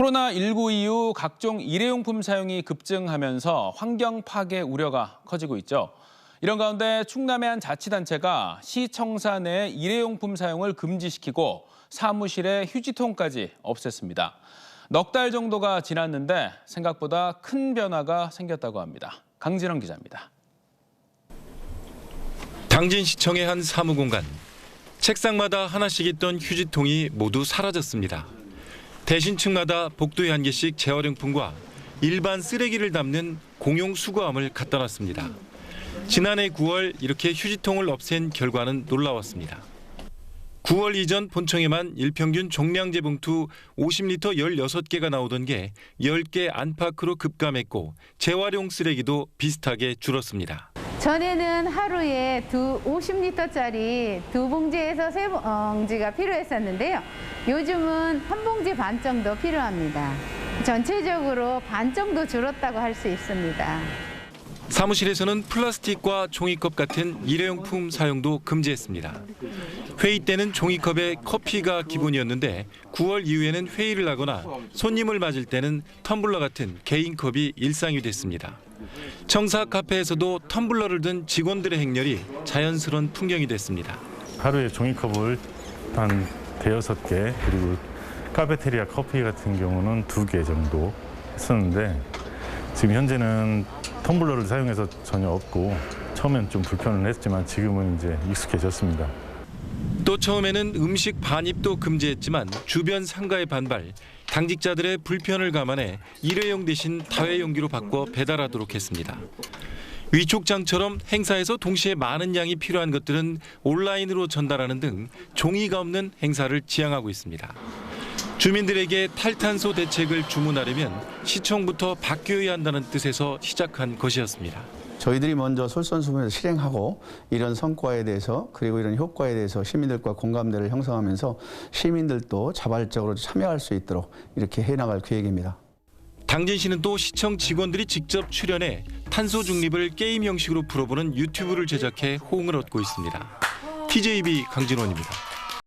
코로나19 이후 각종 일회용품 사용이 급증하면서 환경 파괴 우려가 커지고 있죠. 이런 가운데 충남의 한 자치단체가 시청사 내 일회용품 사용을 금지시키고 사무실의 휴지통까지 없앴습니다. 넉 달 정도가 지났는데 생각보다 큰 변화가 생겼다고 합니다. 강진원 기자입니다. 당진시청의 한 사무공간. 책상마다 하나씩 있던 휴지통이 모두 사라졌습니다. 대신 층마다 복도에 한 개씩 재활용품과 일반 쓰레기를 담는 공용 수거함을 갖다 놨습니다. 지난해 9월 이렇게 휴지통을 없앤 결과는 놀라웠습니다. 9월 이전 본청에만 일평균 종량제 봉투 50리터 16개가 나오던 게 10개 안팎으로 급감했고 재활용 쓰레기도 비슷하게 줄었습니다. 전에는 하루에 두 50리터짜리 두 봉지에서 세 봉지가 필요했었는데요. 요즘은 한 봉지 반 정도 필요합니다. 전체적으로 반 정도 줄었다고 할 수 있습니다. 사무실에서는 플라스틱과 종이컵 같은 일회용품 사용도 금지했습니다. 회의 때는 종이컵에 커피가 기본이었는데 9월 이후에는 회의를 하거나 손님을 맞을 때는 텀블러 같은 개인컵이 일상이 됐습니다. 청사 카페에서도 텀블러를 든 직원들의 행렬이 자연스러운 풍경이 됐습니다. 하루에 종이컵을 한 대여섯 개 그리고 카페테리아 커피 같은 경우는 두 개 정도 했었는데 지금 현재는 텀블러를 사용해서 전혀 없고 처음엔 좀 불편은 했지만 지금은 이제 익숙해졌습니다. 또 처음에는 음식 반입도 금지했지만 주변 상가의 반발, 당직자들의 불편을 감안해 일회용 대신 다회용기로 바꿔 배달하도록 했습니다. 위촉장처럼 행사에서 동시에 많은 양이 필요한 것들은 온라인으로 전달하는 등 종이가 없는 행사를 지향하고 있습니다. 주민들에게 탈탄소 대책을 주문하려면 시청부터 바뀌어야 한다는 뜻에서 시작한 것이었습니다. 저희들이 먼저 솔선수범해서 실행하고 이런 성과에 대해서 그리고 이런 효과에 대해서 시민들과 공감대를 형성하면서 시민들도 자발적으로 참여할 수 있도록 이렇게 해나갈 계획입니다. 당진시는 또 시청 직원들이 직접 출연해 탄소 중립을 게임 형식으로 풀어보는 유튜브를 제작해 호응을 얻고 있습니다. TJB 강진원입니다.